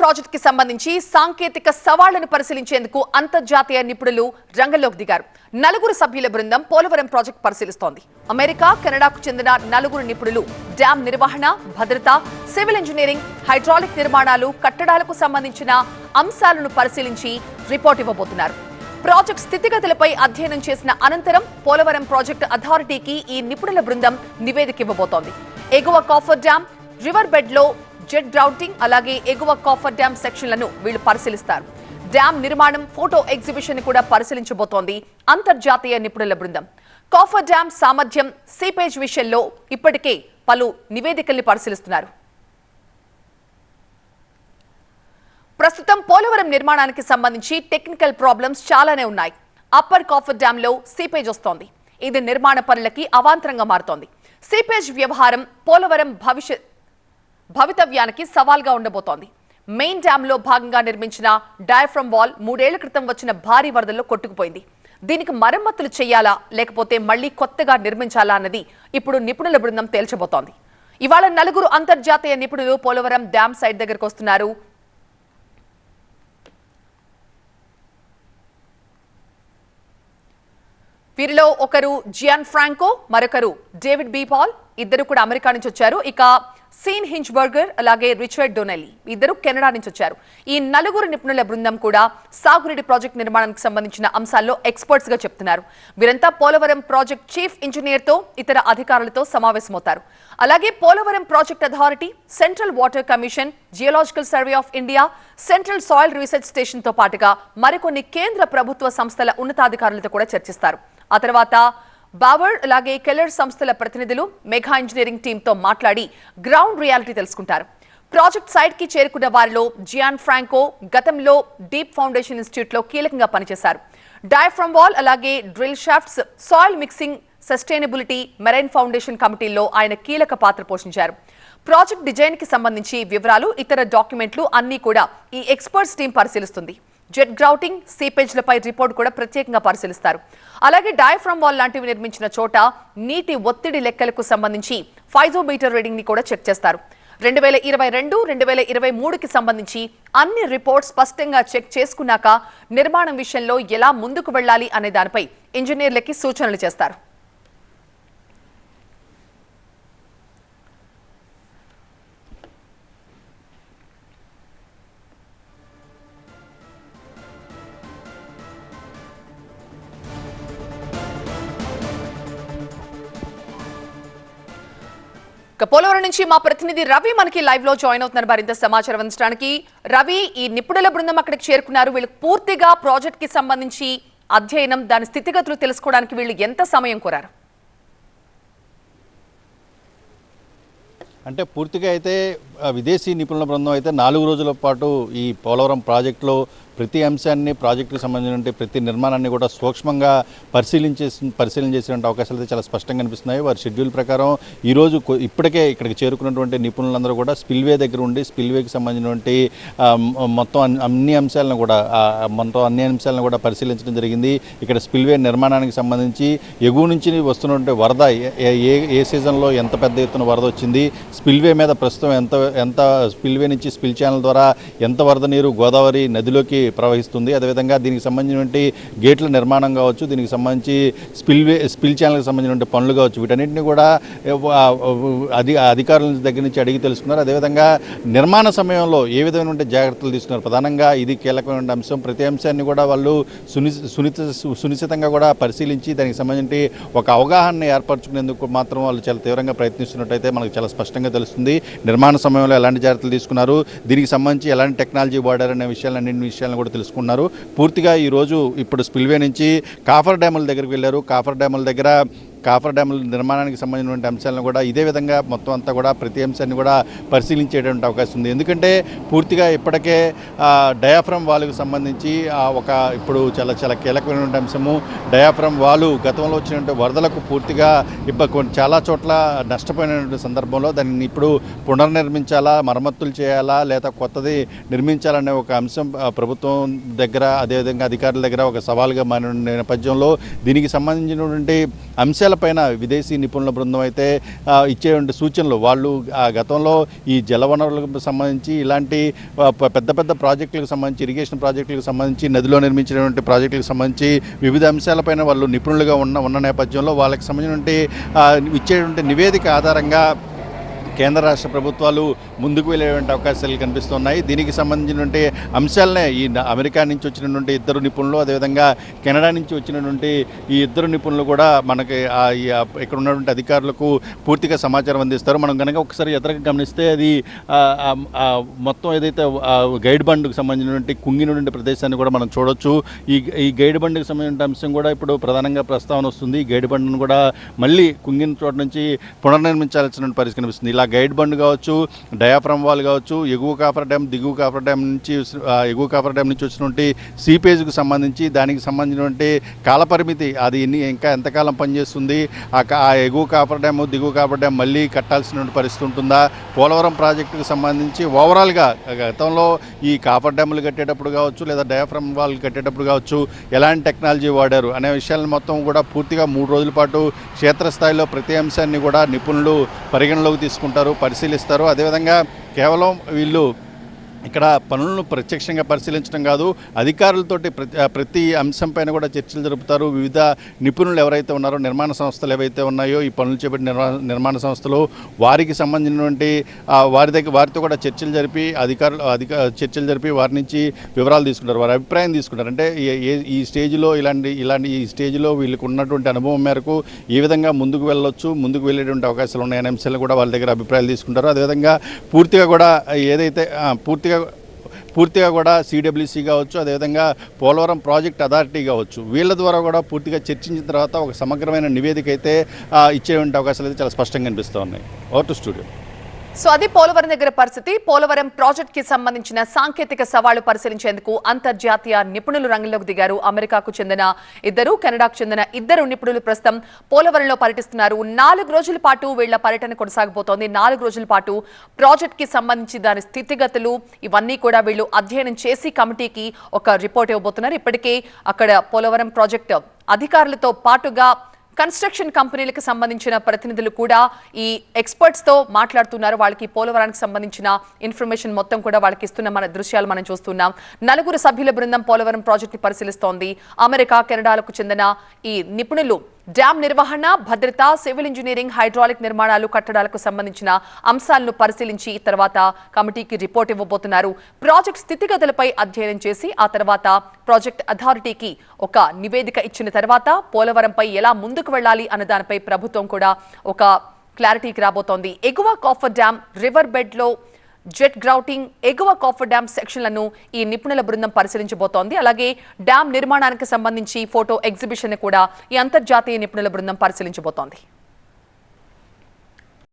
ప్రాజెక్ట్కి సంబంధించి సాంకేతిక సవాళ్ళను పరిశీలించేందుకు అంతర్జాతీయ నిపుణులు రంగంలోకి దిగారు. నలుగురు సభ్యుల బృందం పోలవరం ప్రాజెక్ట్ పరిశీలిస్తోంది. అమెరికా కెనడాకు చెందిన నలుగురు నిపుణులు డ్యాం నిర్వహణ భద్రత సివిల్ ఇంజనీరింగ్ హైడ్రాలిక్ నిర్మాణాలు కట్టడాలకు సంబంధించిన అంశాలను పరిశీలించి రిపోర్ట్ ఇవ్వబోతున్నారు. ప్రాజెక్ట్ స్థితిగతులపై అధ్యయనం చేసిన అనంతరం పోలవరం ప్రాజెక్టు అథారిటీకి ఈ నిపుణుల బృందం నివేదిక ఇవ్వబోతోంది. ఎగువ కాఫర్ డ్యాం రివర్ బెడ్లో జెట్ గ్రౌటింగ్ అలాగే ఎగువ కాఫర్ డ్యాం సెక్షన్లను వీళ్ళు పరిశీలిస్తారు. డ్యాం నిర్మాణం ఫోటో ఎగ్జిబిషన్ కూడా పరిశీలించబోతోంది. అంతర్జాతీయ నిపుణుల బృందం. కాఫర్ డ్యాం సామర్థ్యం సీపేజ్ విషయంలో ఇప్పటికే పలు నివేదికల్ని పరిశీలిస్తున్నారు. ప్రస్తుతం పోలవరం నిర్మాణానికి సంబంధించి టెక్నికల్ ప్రాబ్లమ్స్ చాలానే ఉన్నాయి. అప్పర్ కాఫర్ డ్యామ్లో సీపేజ్ వస్తోంది. ఇది నిర్మాణ పనులకి అవాంతరంగా మారుతోంది. సీపేజ్ వ్యవహారం పోలవరం భవిష్యత్ భవితవ్యానికి సవాల్గా ఉండబోతోంది. మెయిన్ డ్యాంలో భాగంగా నిర్మించిన డయాఫ్రమ్ వాల్ మూడేళ్ళ క్రితం వచ్చిన భారీ వరదల్లో కొట్టుకుపోయింది. దీనికి మరమ్మతులు చేయాలా లేకపోతే మళ్ళీ కొత్తగా నిర్మించాలా అన్నది ఇప్పుడు నిపుణుల బృందం తేల్చబోతోంది. ఇవాళ నలుగురు అంతర్జాతీయ నిపుణులు పోలవరం డ్యామ్ సైట్ దగ్గరకు వస్తున్నారు. వీరిలో ఒకరు జియాన్ ఫ్రాంకో మరొకరు డేవిడ్ బీ పాల్ ఇద్దరు కూడా అమెరికా నుంచి వచ్చారు. ఇక సీన్ హింజ్ బర్గర్ అలాగే రిచర్డ్ డొనెలీ ఇద్దరు కెనడా నుంచి వచ్చారు. ఈ నలుగురు నిపుణుల బృందం కూడా సాగునీటి ప్రాజెక్ట్ నిర్మాణానికి సంబంధించిన అంశాల్లో ఎక్స్పర్ట్స్గా చెప్తున్నారు. వీరంతా పోలవరం ప్రాజెక్ట్ చీఫ్ ఇంజనీర్తో ఇతర అధికారులతో సమావేశమవుతారు. అలాగే Polavaram project authority central water commission geological survey of India central soil research స్టేషన్తో పాటుగా మరికొన్ని కేంద్ర ప్రభుత్వ సంస్థల ఉన్నతాధికారులతో కూడా చర్చిస్తారు. ఆ తర్వాత బావర్ అలాగే కెల్లర్ సంస్థల ప్రతినిధులు మెగా ఇంజనీరింగ్ టీంతో మాట్లాడి గ్రౌండ్ రియాలిటీ తెలుసుకుంటారు. ప్రాజెక్ట్ సైట్కి చేరుకున్న వారిలో జియాన్ ఫ్రాంకో గతంలో డీప్ ఫౌండేషన్ ఇన్స్టిట్యూట్లో కీలకంగా పనిచేశారు. డయాఫ్రమ్ వాల్ అలాగే drill shafts soil mixing sustainability marine foundation కమిటీల్లో ఆయన కీలక పాత్ర పోషించారు. ప్రాజెక్ట్ డిజైన్కి సంబంధించి వివరాలు ఇతర డాక్యుమెంట్లు అన్నీ కూడా ఈ ఎక్స్పర్ట్స్ టీం పరిశీలిస్తుంది. జెట్ గ్రౌటింగ్ సీపేజ్లపై రిపోర్ట్ కూడా ప్రత్యేకంగా పరిశీలిస్తారు. అలాగే డయాఫ్రమ్ వాల్ లాంటివి నిర్మించిన చోట నీటి ఒత్తిడి లెక్కలకు సంబంధించి ఫైజోమీటర్ రీడింగ్ని కూడా చెక్ చేస్తారు. రెండు వేల ఇరవై రెండు రెండు వేల ఇరవై మూడుకి సంబంధించి అన్ని రిపోర్ట్స్ స్పష్టంగా చెక్ చేసుకున్నాక నిర్మాణం విషయంలో ఎలా ముందుకు వెళ్ళాలి అనే దానిపై ఇంజనీర్లకి సూచనలు చేస్తారు. పోలవరం నుంచి మా ప్రతినిధి రవి మనకి లైవ్లో జాయిన్ అవుతున్నారు. మరింత సమాచారం అందించడానికి రవి ఈ నిపుణుల బృందం అక్కడికి చేరుకున్నారు. వీళ్ళు పూర్తిగా ప్రాజెక్ట్కి సంబంధించి అధ్యయనం దాని స్థితిగతులు తెలుసుకోవడానికి వీళ్ళు ఎంత సమయం కోరారు? అంటే పూర్తిగా అయితే విదేశీ నిపుణుల బృందం అయితే నాలుగు రోజుల పాటు ఈ పోలవరం ప్రాజెక్టులో ప్రతి అంశాన్ని ప్రాజెక్టుకు సంబంధించిన ప్రతి నిర్మాణాన్ని కూడా సూక్ష్మంగా పరిశీలించే పరిశీలన చేసినటువంటి అవకాశాలు అయితే చాలా స్పష్టంగా కనిపిస్తున్నాయి వారి షెడ్యూల్ ప్రకారం ఈరోజు ఇప్పటికే ఇక్కడికి చేరుకున్నటువంటి నిపుణులందరూ కూడా స్పిల్వే దగ్గర ఉండి స్పిల్వేకి సంబంధించినటువంటి మొత్తం అన్ని- అన్ని అంశాలను కూడా మొత్తం అన్ని అంశాలను కూడా పరిశీలించడం జరిగింది. ఇక్కడ స్పిల్వే నిర్మాణానికి సంబంధించి ఎగువ నుంచి వస్తున్నటువంటి వరద ఏ- ఏ- ఏ ఏ సీజన్లో ఎంత పెద్ద ఎత్తున వరద వచ్చింది స్పిల్వే మీద ప్రస్తుతం ఎంత ఎంత స్పిల్వే నుంచి స్పిల్ ఛానల్ ద్వారా ఎంత వరద నీరు గోదావరి నదిలోకి ప్రవహిస్తుంది. అదేవిధంగా దీనికి సంబంధించినటువంటి గేట్ల నిర్మాణం కావచ్చు దీనికి సంబంధించి స్పిల్వే స్పిల్ ఛానల్కి సంబంధించిన పనులు కావచ్చు వీటన్నిటిని కూడా అధి అధికారుల దగ్గర నుంచి అడిగి తెలుసుకున్నారు. అదేవిధంగా నిర్మాణ సమయంలో ఏ విధమైన జాగ్రత్తలు తీసుకున్నారు? ప్రధానంగా ఇది కీలకమైన అంశం. ప్రతి అంశాన్ని కూడా వాళ్ళు సుని సునిత సునిశ్చితంగా కూడా పరిశీలించి దానికి సంబంధించి ఒక అవగాహన ఏర్పరచుకునేందుకు మాత్రం వాళ్ళు చాలా తీవ్రంగా ప్రయత్నిస్తున్నట్టయితే మనకు చాలా స్పష్టంగా తెలుస్తుంది. నిర్మాణ సమయంలో ఎలాంటి జాగ్రత్తలు తీసుకున్నారు? దీనికి సంబంధించి ఎలాంటి టెక్నాలజీ వాడారనే విషయాలు అన్ని విషయాలను కూడా తెలుసుకున్నారు. పూర్తిగా ఈరోజు ఇప్పుడు స్పిల్వే నుంచి కాఫర్ డ్యాముల దగ్గరికి వెళ్ళారు. కాఫర్ డ్యాముల దగ్గర కాఫర్ డ్యాముల నిర్మాణానికి సంబంధించినటువంటి అంశాలను కూడా ఇదే విధంగా మొత్తం అంతా కూడా ప్రతి అంశాన్ని కూడా పరిశీలించేటువంటి అవకాశం ఉంది. ఎందుకంటే పూర్తిగా ఇప్పటికే డయాఫ్రమ్ వాల్కి సంబంధించి ఒక ఇప్పుడు చాలా చాలా కీలకమైనటువంటి అంశము డయాఫ్రమ్ వాలు గతంలో వచ్చినటువంటి వరదలకు పూర్తిగా ఇప్ప కొన్ని చాలా చోట్ల నష్టపోయినటువంటి సందర్భంలో దానిని ఇప్పుడు పునర్నిర్మించాలా మరమ్మతులు చేయాలా లేదా కొత్తది నిర్మించాలనే ఒక అంశం ప్రభుత్వం దగ్గర అదేవిధంగా అధికారుల దగ్గర ఒక సవాల్గా మారిన నేపథ్యంలో దీనికి సంబంధించినటువంటి అంశాలు పైన విదేశీ నిపుణుల బృందం అయితే ఇచ్చేటువంటి సూచనలు వాళ్ళు ఆ గతంలో ఈ జలవనరులకు సంబంధించి ఇలాంటి పెద్ద పెద్ద ప్రాజెక్టులకు సంబంధించి ఇరిగేషన్ ప్రాజెక్టులకు సంబంధించి నదిలో నిర్మించినటువంటి ప్రాజెక్టులకు సంబంధించి వివిధ అంశాలపైన వాళ్ళు నిపుణులుగా ఉన్న ఉన్న నేపథ్యంలో వాళ్ళకి సంబంధించినటువంటి ఇచ్చేటువంటి నివేదిక ఆధారంగా కేంద్ర రాష్ట్ర ప్రభుత్వాలు ముందుకు వెళ్ళేటువంటి అవకాశాలు కనిపిస్తున్నాయి. దీనికి సంబంధించినటువంటి అంశాలనే ఈ అమెరికా నుంచి వచ్చినటువంటి ఇద్దరు నిపుణులు అదేవిధంగా కెనడా నుంచి వచ్చినటువంటి ఈ ఇద్దరు నిపుణులు కూడా మనకి ఇక్కడ ఉన్నటువంటి అధికారులకు పూర్తిగా సమాచారం అందిస్తారు. మనం కనుక ఒకసారి ఎదురుగా గమనిస్తే అది మొత్తం ఏదైతే గైడ్ బండ్కు సంబంధించినటువంటి కుంగినటువంటి ప్రదేశాన్ని కూడా మనం చూడొచ్చు. ఈ ఈ గైడ్ బండ్కి సంబంధించిన అంశం కూడా ఇప్పుడు ప్రధానంగా ప్రస్తావన వస్తుంది. ఈ గైడ్ బండ్ను కూడా మళ్ళీ కుంగిన చోట నుంచి పునర్నిర్మించాల్సిన పరిస్థితి కనిపిస్తుంది. ఇలా గైడ్ బండ్ కావచ్చు డయాఫ్రమ్ వాల్ కావచ్చు ఎగువ కాపర్ డ్యామ్ దిగువ కాపర్ డ్యామ్ నుంచి ఎగువ కాపర్ డ్యామ్ నుంచి వచ్చినటువంటి సీపేజ్కి సంబంధించి దానికి సంబంధించినటువంటి కాలపరిమితి అది ఇంకా ఎంతకాలం పనిచేస్తుంది ఆ కా- ఎగువ కాపర్ డ్యామ్ దిగువ కాపర్ డ్యామ్ మళ్ళీ కట్టాల్సినటువంటి పరిస్థితి ఉంటుందా? పోలవరం ప్రాజెక్టుకు సంబంధించి ఓవరాల్గా గతంలో ఈ కాపర్ డ్యాములు కట్టేటప్పుడు కావచ్చు లేదా డయాఫ్రమ్ వాల్ కట్టేటప్పుడు కావచ్చు ఎలాంటి టెక్నాలజీ వాడారు అనే విషయాలను మొత్తం కూడా పూర్తిగా మూడు రోజుల పాటు క్షేత్రస్థాయిలో ప్రతి అంశాన్ని కూడా నిపుణులు పరిగణలోకి తీసుకుంటారు పరిశీలిస్తారు. అదేవిధంగా కేవలం వీళ్ళు ఇక్కడ పనులను ప్రత్యక్షంగా పరిశీలించడం కాదు అధికారులతోటి ప్రతి ప్రతి అంశం పైన కూడా చర్చలు జరుపుతారు. వివిధ నిపుణులు ఎవరైతే ఉన్నారో నిర్మాణ సంస్థలు ఏవైతే ఉన్నాయో ఈ పనులు చేపట్టిన నిర్మాణ నిర్మాణ సంస్థలు వారికి సంబంధించినటువంటి వారి దగ్గర వారితో కూడా చర్చలు జరిపి అధికారులు అధిక చర్చలు జరిపి వారి నుంచి వివరాలు తీసుకుంటారు. వారి అభిప్రాయం తీసుకుంటారు. అంటే ఏ- ఈ స్టేజ్లో ఇలాంటి ఇలాంటి ఈ స్టేజ్లో వీళ్ళకి ఉన్నటువంటి అనుభవం మేరకు ఏ విధంగా ముందుకు వెళ్ళొచ్చు ముందుకు వెళ్ళేటువంటి అవకాశాలు ఉన్నాయనే అంశాలు కూడా వాళ్ళ దగ్గర అభిప్రాయాలు తీసుకుంటారు. అదేవిధంగా పూర్తిగా కూడా ఏదైతే పూర్తి పూర్తిగా పూర్తిగా కూడా సిడబ్ల్యూసీ కావచ్చు అదేవిధంగా పోలవరం ప్రాజెక్ట్ అథారిటీ కావచ్చు వీళ్ళ ద్వారా కూడా పూర్తిగా చర్చించిన తర్వాత ఒక సమగ్రమైన నివేదిక అయితే ఇచ్చే ఇచ్చేటువంటి అవకాశాలు అయితే చాలా స్పష్టంగా కనిపిస్తూ ఉన్నాయి. ఓవర్ టు స్టూడియో సో అది పోలవరం దగ్గర పరిస్థితి. పోలవరం ప్రాజెక్ట్కి సంబంధించిన సాంకేతిక సవాళ్ళు పరిశీలించేందుకు అంతర్జాతీయ నిపుణులు రంగంలోకి దిగారు. అమెరికాకు చెందిన ఇద్దరు కెనడాకు చెందిన ఇద్దరు నిపుణులు ప్రస్తుతం పోలవరంలో పర్యటిస్తున్నారు. నాలుగు రోజుల పాటు వీళ్ళ పర్యటన కొనసాగబోతోంది. నాలుగు రోజుల పాటు ప్రాజెక్ట్కి సంబంధించి దాని స్థితిగతులు ఇవన్నీ కూడా వీళ్ళు అధ్యయనం చేసి కమిటీకి ఒక రిపోర్ట్ ఇవ్వబోతున్నారు. ఇప్పటికే అక్కడ పోలవరం ప్రాజెక్ట్ అధికారులతో పాటుగా కన్స్ట్రక్షన్ కంపెనీలకు సంబంధించిన ప్రతినిధులు కూడా ఈ ఎక్స్పర్ట్స్తో మాట్లాడుతున్నారు. వాళ్ళకి పోలవరానికి సంబంధించిన ఇన్ఫర్మేషన్ మొత్తం కూడా వాళ్ళకి ఇస్తున్న మన దృశ్యాలు మనం చూస్తున్నాం. నలుగురు సభ్యుల బృందం పోలవరం ప్రాజెక్టు పరిశీలిస్తోంది. అమెరికా కెనడాలకు చెందిన ఈ నిపుణులు డ్యామ్ నిర్వహణ భద్రత సివిల్ ఇంజనీరింగ్ హైడ్రాలిక్ నిర్మాణాలు కట్టడాలకు సంబంధించిన అంశాలను పరిశీలించి తర్వాత కమిటీకి రిపోర్ట్ ఇవ్వబోతున్నారు. ప్రాజెక్ట్ స్థితిగతులపై అధ్యయనం చేసి ఆ తర్వాత ప్రాజెక్ట్ అథారిటీకి ఒక నివేదిక ఇచ్చిన తర్వాత పోలవరంపై ఎలా ముందుకు వెళ్ళాలి అన్న దానిపై ప్రభుత్వం కూడా ఒక క్లారిటీకి రాబోతోంది. ఎగువ కాఫర్ డ్యామ్ రివర్ బెడ్లో జెట్ గ్రౌటింగ్ ఎగువ కాఫర్ డ్యామ్ సెక్షన్లను ఈ నిపుణుల బృందం పరిశీలించబోతోంది. అలాగే డ్యామ్ నిర్మాణానికి సంబంధించి ఫోటో ఎగ్జిబిషన్ కూడా ఈ అంతర్జాతీయ నిపుణుల బృందం పరిశీలించబోతోంది.